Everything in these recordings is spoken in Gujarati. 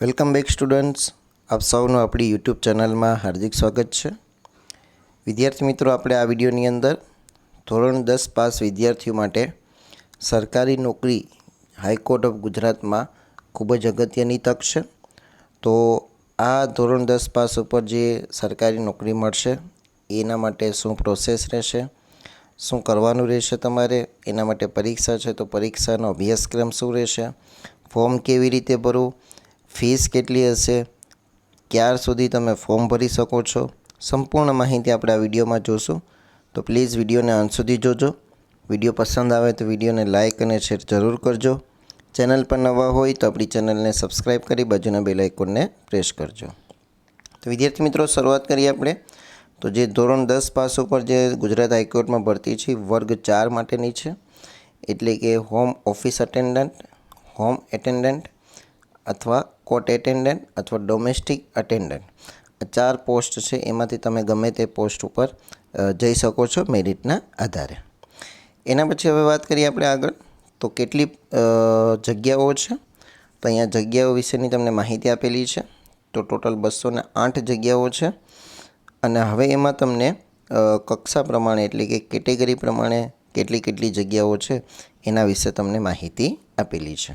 Welcome back students. આપ સૌનું આપણી યુટ્યુબ ચેનલમાં હાર્દિક સ્વાગત છે. વિદ્યાર્થી મિત્રો, આપણે આ વિડીયોની અંદર ધોરણ દસ પાસ વિદ્યાર્થીઓ માટે સરકારી નોકરી હાઈકોર્ટ ઓફ ગુજરાતમાં ખૂબ જ અગત્યની તક છે. તો આ ધોરણ દસ પાસ ઉપર જે સરકારી નોકરી મળશે, એના માટે શું પ્રોસેસ રહેશે, શું કરવાનું રહેશે તમારે, એના માટે પરીક્ષા છે તો પરીક્ષાનો અભ્યાસક્રમ શું રહેશે ફોર્મ કેવી રીતે ભરવું ફીસ કેટલી હશે? ક્યાર સુધી તમે ફોર્મ ભરી શકો છો? સંપૂર્ણ માહિતી આપણે આ વિડીયોમાં જોશું. તો પ્લીઝ વિડીયોને અંત સુધી જોજો. વીડિયો પસંદ આવે તો વિડીયોને લાઇક અને શેર જરૂર કરજો. ચેનલ પર નવા હોય તો આપણી ચેનલને સબસ્ક્રાઈબ કરી બાજુના બેલ આઇકોનને પ્રેસ કરજો. તો વિદ્યાર્થી મિત્રો, શરૂઆત કરીએ આપણે. તો જે ધોરણ દસ પાસ ઉપર જે ગુજરાત હાઈકોર્ટમાં ભરતી છે વર્ગ ચાર માટેની છે. એટલે કે home office attendant, home attendant અથવા કોર્ટ એટેન્ડન્ટ અથવા ડોમેસ્ટિક અટેન્ડન્ટ આ ચાર પોસ્ટ છે, એમાંથી તમે ગમે તે પોસ્ટ ઉપર જઈ શકો છો મેરિટના આધારે. એના પછી હવે વાત કરીએ આપણે આગળ. તો કેટલી જગ્યાઓ છે? તો અહીંયા જગ્યાઓ વિશેની તમને માહિતી આપેલી છે. તો ટોટલ બસો ને આઠ જગ્યાઓ છે. અને હવે એમાં તમને કક્ષા પ્રમાણે એટલે કે કેટેગરી પ્રમાણે કેટલી કેટલી જગ્યાઓ છે, એના વિશે તમને માહિતી આપેલી છે.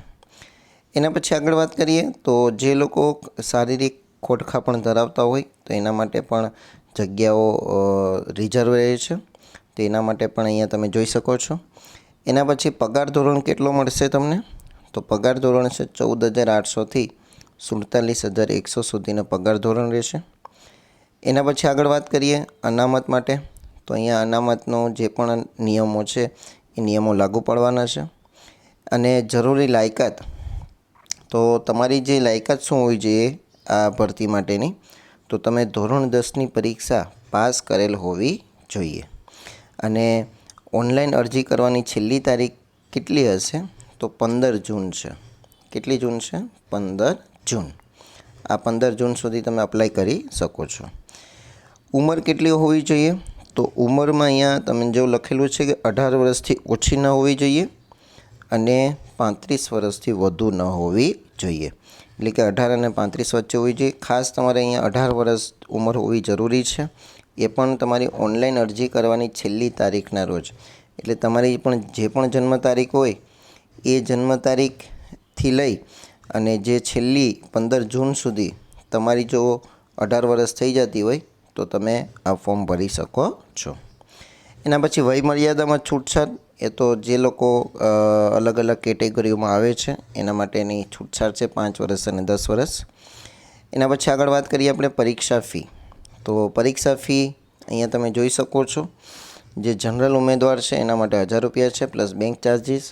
એના પછી આગળ વાત કરીએ તો જે લોકો શારીરિક ખોટખા પણ ધરાવતા હોય, તો એના માટે પણ જગ્યાઓ રિઝર્વ રહે છે. તો એના માટે પણ અહીંયા તમે જોઈ શકો છો. એના પછી પગાર ધોરણ કેટલો મળશે તમને? તો પગાર ધોરણ છે ચૌદ હજાર આઠસોથી સુડતાલીસ હજાર એકસો સુધીનો પગાર ધોરણ રહેશે. એના પછી આગળ વાત કરીએ અનામત માટે. તો અહીંયા અનામતનો જે પણ નિયમો છે, એ નિયમો લાગુ પડવાના છે. અને જરૂરી લાયકાત તો તમારી જે લાયકાત શું હોવી જોઈએ આ ભરતી માટેની, તો તમે ધોરણ દસની પરીક્ષા પાસ કરેલ હોવી જોઈએ. અને ઓનલાઈન અરજી કરવાની છેલ્લી તારીખ કેટલી હશે? તો પંદર જૂન છે. કેટલી જૂન છે? પંદર જૂન. આ પંદર જૂન સુધી તમે અપ્લાય કરી શકો છો. ઉંમર કેટલી હોવી જોઈએ? તો ઉંમરમાં અહીંયા તમે જો લખેલું છે કે અઢાર વર્ષથી ઓછી ન હોવી જોઈએ. અને પાંત્રીસ વર્ષથી વધુ ન હોવી જોઈએ. એટલે કે અઢાર અને પાંત્રીસ વચ્ચે હોવી જોઈએ. ખાસ તમારે અહીંયા અઢાર વર્ષ ઉંમર હોવી જરૂરી છે. એ પણ તમારી ઓનલાઈન અરજી કરવાની છેલ્લી તારીખના રોજ. એટલે તમારી પણ જે પણ જન્મ તારીખ હોય, એ જન્મ તારીખથી લઈ અને જે છેલ્લી પંદર જૂન સુધી તમારી જો અઢાર વર્ષ થઈ જતી હોય, તો તમે આ ફોર્મ ભરી શકો છો. એના પછી વય મર્યાદામાં છૂટછાટ એ તો જે લોકો અલગ અલગ કેટેગરીઓમાં આવે છે, એના માટેની છૂટછાટ છે પાંચ વર્ષ અને દસ વર્ષ. એના પછી આગળ વાત કરીએ આપણે પરીક્ષા ફી. તો પરીક્ષા ફી અહીંયા તમે જોઈ શકો છો. જે જનરલ ઉમેદવાર છે એના માટે હજાર રૂપિયા છે, પ્લસ બેંક ચાર્જીસ,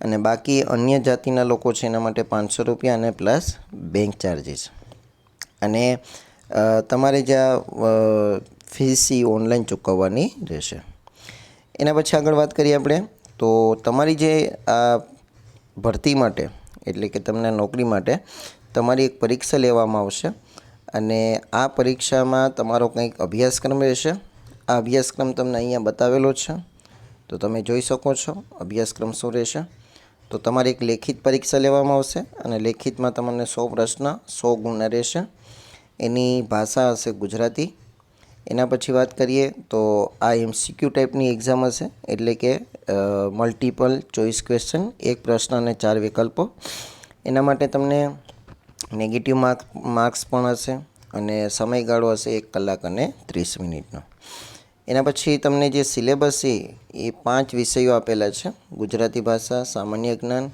અને બાકી અન્ય જાતિના લોકો છે એના માટે પાંચસો રૂપિયા અને પ્લસ બેંક ચાર્જીસ. અને તમારે જ્યાં ફીસ ઓનલાઈન ચૂકવવાની રહેશે. એના પછી આગળ વાત કરીએ આપણે, તો તમારી જે આ ભરતી માટે, એટલે કે તમને નોકરી માટે, તમારી એક પરીક્ષા લેવામાં આવશે અને આ પરીક્ષામાં તમારો કંઈક અભ્યાસક્રમ રહેશે. આ અભ્યાસક્રમ તમને અહીંયા બતાવેલો છે. તો તમે જોઈ શકો છો અભ્યાસક્રમ શું રહેશે. તો તમારી એક લેખિત પરીક્ષા લેવામાં આવશે અને લેખિતમાં તમને સો પ્રશ્ન, સો ગુણ રહેશે. એની ભાષા હશે ગુજરાતી. એના પછી વાત કરીએ તો આ એમસીક્યુ ટાઈપની એક્ઝામ હશે, એટલે કે મલ્ટિપલ ચોઈસ ક્વેશ્ચન એક પ્રશ્ન અને ચાર વિકલ્પો. એના માટે તમને નેગેટિવ માર્ક માર્ક્સ પણ હશે અને સમયગાળો હશે એક કલાક અને ત્રીસ મિનિટનો. એના પછી તમને જે સિલેબસ છે, એ પાંચ વિષયો આપેલા છે. ગુજરાતી ભાષા, સામાન્ય જ્ઞાન,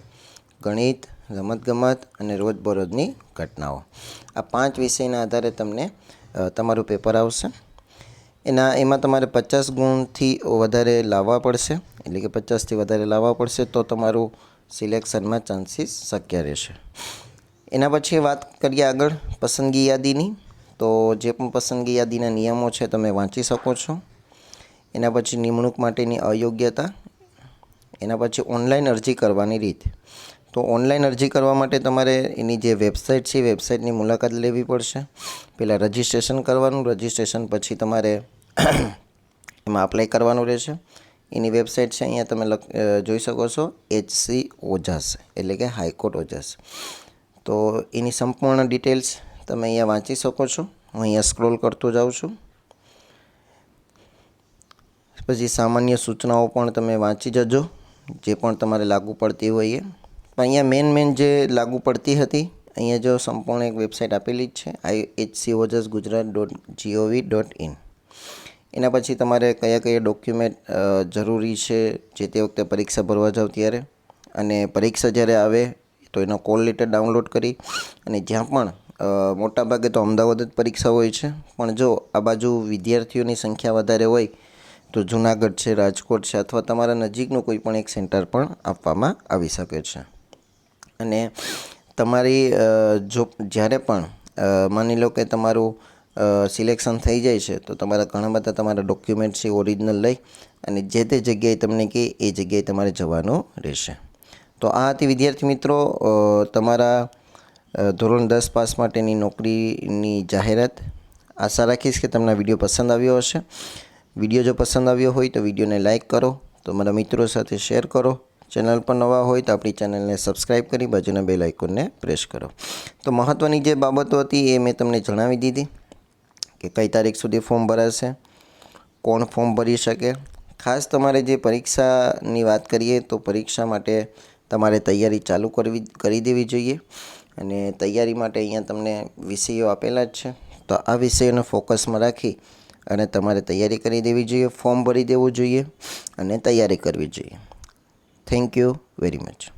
ગણિત, રમતગમત અને રોજબરોજની ઘટનાઓ. આ પાંચ વિષયના આધારે તમને તમારું પેપર આવશે. એના, એમાં તમારે પચાસ ગુણથી વધારે લાવવા પડશે. એટલે કે પચાસથી વધારે લાવવા પડશે તો તમારું સિલેક્શનમાં ચાન્સીસ શક્ય રહેશે. એના પછી વાત કરીએ આગળ પસંદગી યાદીની. તો જે પણ પસંદગી યાદીના નિયમો છે તમે વાંચી શકો છો. એના પછી નિમણૂક માટેની અયોગ્યતા. એના પછી ઓનલાઈન અરજી કરવાની રીત. તો ઓનલાઈન અરજી કરવા માટે તમારે એની જે વેબસાઇટ છે વેબસાઇટની મુલાકાત લેવી પડશે. પહેલાં રજિસ્ટ્રેશન કરવાનું, રજિસ્ટ્રેશન પછી તમારે એમાં અપ્લાય કરવાનું રહેશે. એની વેબસાઇટ છે, અહીંયા તમે જોઈ શકો છો એચસી ઓજાસ એટલે કે હાઈકોર્ટ ઓજાસ તો એની સંપૂર્ણ ડિટેલ્સ તમે અહીંયા વાંચી શકો છો. હું અહીંયા સ્ક્રોલ કરતો જાઉં છું. પછી સામાન્ય સૂચનાઓ પણ તમે વાંચી જજો, જે પણ તમારે લાગુ પડતી હોય એ. પણ અહીંયા મેન મેન જે લાગુ પડતી હતી, અહીંયા જો સંપૂર્ણ એક વેબસાઇટ આપેલી જ છે I H C Ojas Gujarat dot G O V dot in એના પછી તમારે કયા કયા ડોક્યુમેન્ટ જરૂરી છે જે તે વખતે પરીક્ષા ભરવા જાઓ ત્યારે? અને પરીક્ષા જ્યારે આવે, તો એનો કોલ લેટર ડાઉનલોડ કરી અને જ્યાં પણ મોટાભાગે તો અમદાવાદ જ પરીક્ષા હોય છે. પણ જો આ બાજુ વિદ્યાર્થીઓની સંખ્યા વધારે હોય, તો જુનાગઢ છે, રાજકોટ છે અથવા તમારા નજીકનું કોઈ પણ એક સેન્ટર પણ આપવામાં આવી શકે છે. અને તમારી જો, જ્યારે પણ માની લો કે તમારું સિલેક્શન થઈ જાય છે, તો તમારા ઘણા બધા તમારા ડોક્યુમેન્ટ છે ઓરિજિનલ લઈ અને જે તે જગ્યાએ તમને કહે એ જગ્યાએ તમારે જવાનું રહેશે. તો આ હતી વિદ્યાર્થી મિત્રો તમારા ધોરણ દસ પાસ માટેની નોકરીની જાહેરાત. આશા રાખીશ કે તમને વીડિયો પસંદ આવ્યો હશે. વીડિયો જો પસંદ આવ્યો હોય તો વિડીયોને લાઇક કરો, તમારા મિત્રો સાથે શેર કરો. ચેનલ પર નવા હોય તો આપણી ચેનલને સબસ્ક્રાઈબ કરી બાજુના બેલ આઇકોનને પ્રેસ કરો. તો મહત્ત્વની જે બાબતો હતી એ મેં તમને જણાવી દીધી. કે કઈ તારીખ સુધી ફોર્મ ભરાશે, કોણ ફોર્મ ભરી શકે. ખાસ તમારે જે પરીક્ષાની વાત કરીએ તો પરીક્ષા માટે તમારે તૈયારી ચાલુ કરવી, કરી દેવી જોઈએ. અને તૈયારી માટે અહીંયા તમને વિષયો આપેલા જ છે. તો આ વિષયોને ફોકસમાં રાખી અને તમારે તૈયારી કરી દેવી જોઈએ ફોર્મ ભરી દેવું જોઈએ અને તૈયારી કરવી જોઈએ. Thank you very much